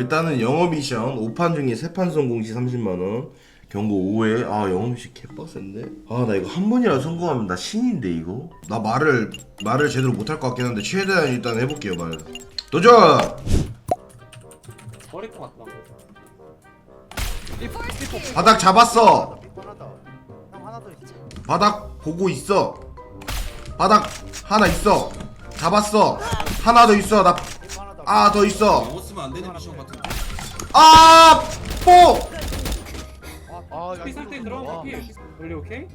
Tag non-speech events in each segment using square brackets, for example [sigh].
일단은 영어 미션 5판 중에 3판 성공 시 30만원. 경고 5회 아 영어 미션 개빡센데? 아 나 이거 한 번이라 성공하면 나 신인데 이거? 나 말을 말을 제대로 못할 것 같긴 한데 최대한 일단 해볼게요 말. 도전! 버릴 것 같다. 바닥 잡았어! 하나다. 형 하나 더 있어. 바닥 보고 있어. 바닥 하나 있어. 잡았어. 하나 더 있어. 나 아 더 있어 먹었으면 안 되는 미션 같은 거. 아 뽀! 아, 야, 피살 때 들어간 피. 원래 오케이?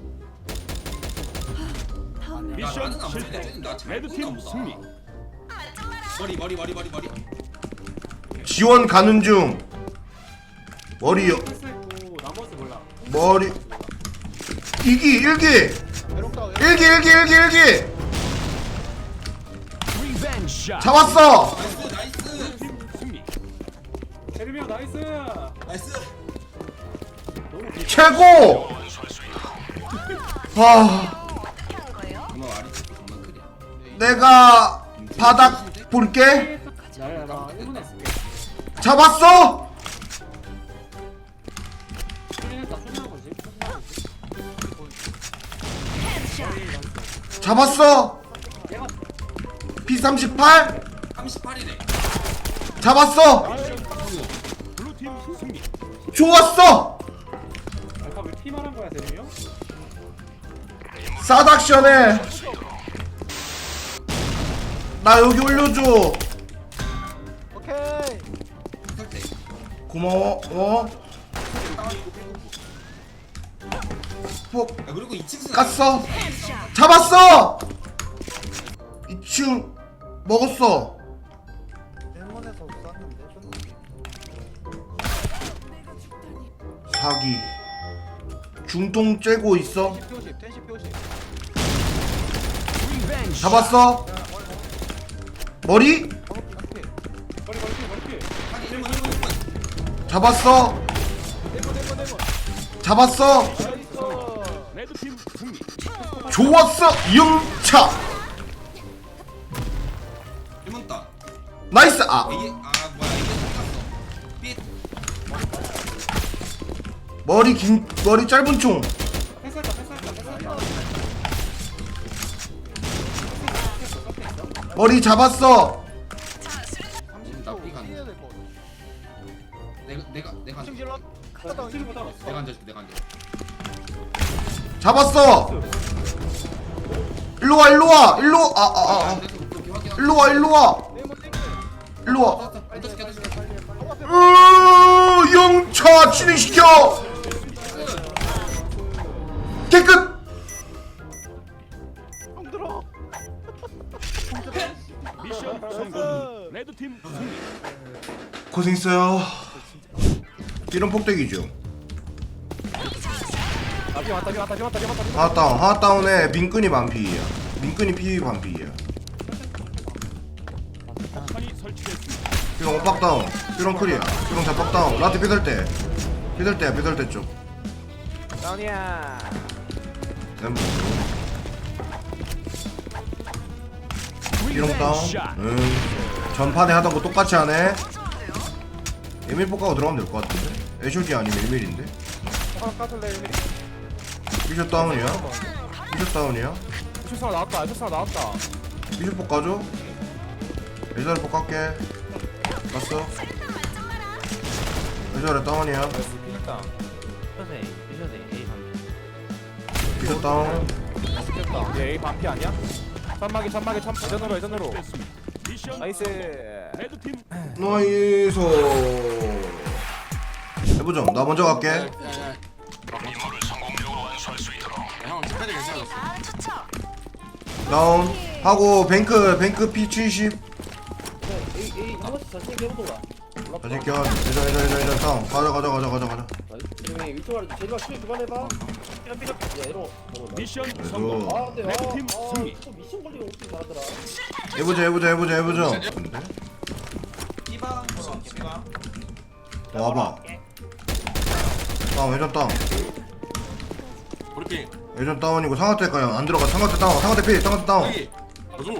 미션 실패. 레드팀 승리. 머리 머리 머리 머리 머리. 지원 가는 중 머리 패스했고 나머지 몰라. 머리 이기 일기. 일기 일기 일기 일기 잡았어 나이스 제르미 형 나이스. 나이스. 최고 [laughs] 아 정말 말이 정말. 내가 바닥 볼게 야야 나 1분 했을게. 잡았어 거지. 잡았어 얘가 P38 38이래. 잡았어 좋았어 아까 왜피 말한 거야 제르미 형? 사닥션에 나 여기 올려줘 오케이. 고마워 어? 폭 야 그리고 2층 깠어 잡았어 2층 먹었어 쐈는데. 사기 중통 쬐고 있어 P50, 텐시 P50. 잡았어 머리 머리 머리 피 머리 피. 하기 1분 1분 1분. 잡았어 잡았어 좋았어 영차 1분 따. 나이스 아 이게 머리 긴 머리 짧은 총 패스했다 패스했다 패스했다. 머리 잡았어 나 B가 안 돼. 해야 될거 같아. 내가 내가 내가 앉아. 지금 질러. 나 칠보다 내가 앉아줄게 내가 앉아. 잡았어 일로 와 일로 와 일로 아아 아, 아. 확인하고. 일로 와 일로 와 네모. 일로 와 어떻게 어떻게 으, 영차 진행시켜 깨끗 형 들어. 미션 성공. 레드팀 승리. 고생했어요 이런 폭대기죠 아, 비 왔다, 비 왔다, 비 왔다, 비 왔다. 비 왔다. 하나 다운 하나 다운에 민끈이 반피야 민끈이 피 반피야 폭탄이 설치됐습니다. 삐롱 오빡 다운 삐롱 클리야 삐롱 잡박 다운 라트 삐들 때 삐들 때야 삐들 때쪽 다운이야. 램보 삐롱 다운? 응 전판에 하던 거 똑같이 하네. 1밀 뽑가고 들어가면 될 것 같은데? 애쇼지 아니면 1밀인데? 하나 까줄래, 일밀. 삐쇼 다운이야? 삐쇼 다운이야? 실수가 나왔다, 실수가 나왔다. 삐쇼 뽑가줘. 예전에 뽑갈게. 갔어? 예전에 다운이야? 피했다. 삐쇼 다운 피했다. 얘 A 반피 아니야? 천막이, 천막이, 천, 예전으로, 예전으로. 나이스. 레드팀 나이스 해보자 나 먼저 갈게 형 집까지 괜찮았어. 다운 하고 뱅크 뱅크 P70 자신 껴 예전 예전 예전 예전 다운 가자 가자 가자 가자 가자 미션 성공. 그래도 레드팀 승리. 해보자 해보자 해보자 해보자. 근데? B방으로 갈게 B방. 너 와봐. 다운 예전 다운. 브리핑. 예전 다운이고 상하태까지 안 들어가. 상하태 다운 상하태 필 상하태 다운. 여기. 가줘.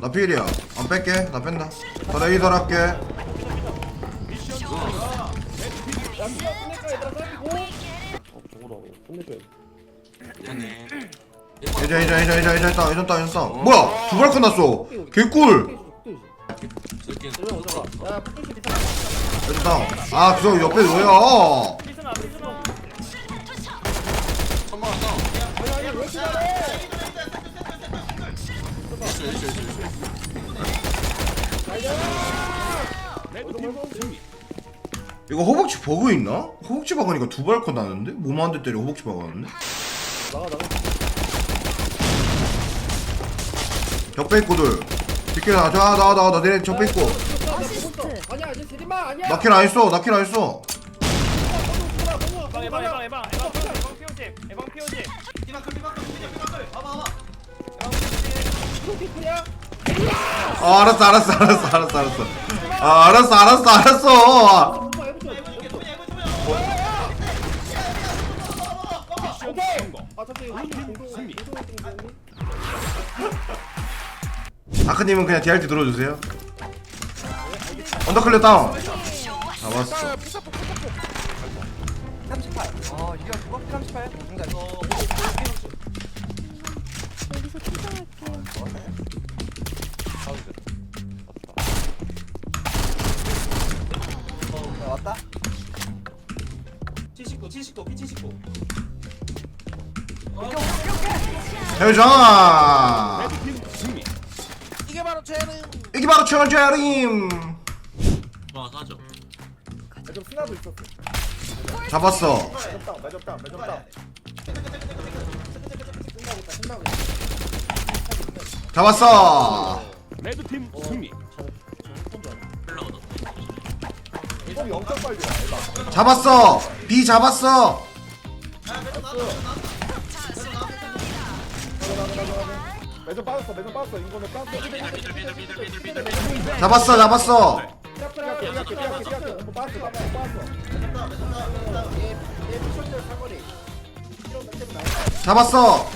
나 필이야. 안 뺄게. 나 뺀다. 나 레이더 할게. 미션 예전 예전 예전 예전 예전 따 예전 따 예전 따 뭐야 두 발 끝났어 개꿀 예전 따아 그저 옆에 왜야 천막 왔다 있어 이거 허벅지 버그 있나? 허벅지 박으니까 두 발컷 나는데? 몸한대 때려 허벅지 박았는데? 적배 있고들. 뒷길 나와 나와 나와 나와 나 내려 적배 있고 아니야 이제 세리마 아니야. 나킬 안 했어 나킬 안 했어. 에방 에방 에방 에방 에방 피오지 에방 피오지 피바클 피바클 피바클 봐봐 봐봐. 피크야 아 알았어 알았어 알았어 알았어 알았어. 아 알았어 알았어 알았어 아. 아크님은 그냥 DRT 들어주세요 언더클리어 다운 잡았어 38 아 이게 누가 38? 뭔가 이거 여기서 투자할게요. 왔다 79 79 피 79 승리. 이게 바로 죄는 이게 바로 최원재림. 와 스나도 있었어. 잡았어. 매점 다운 매점 다운 매점 다운. 끝나겠다 끝나겠다 잡았어 레드팀 승리. 이거 영점 빨리야 잡았어. B 잡았어 매점 빠졌어 매점 빠졌어. 이거는 빠졌어. 잡았어 잡았어. 잡았어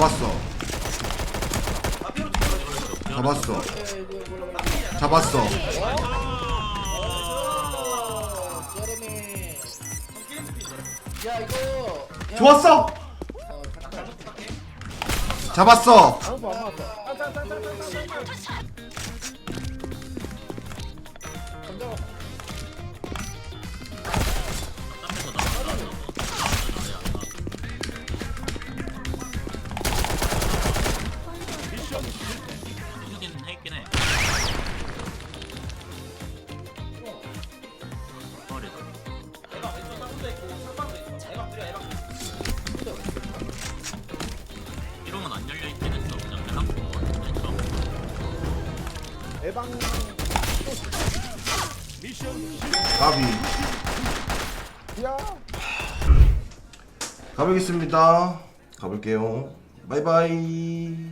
잡았어. 잡았어. 잡았어. 좋았어. 잡았어. 안 에방 미션 가비. 야. 가보겠습니다. 가볼게요. 바이바이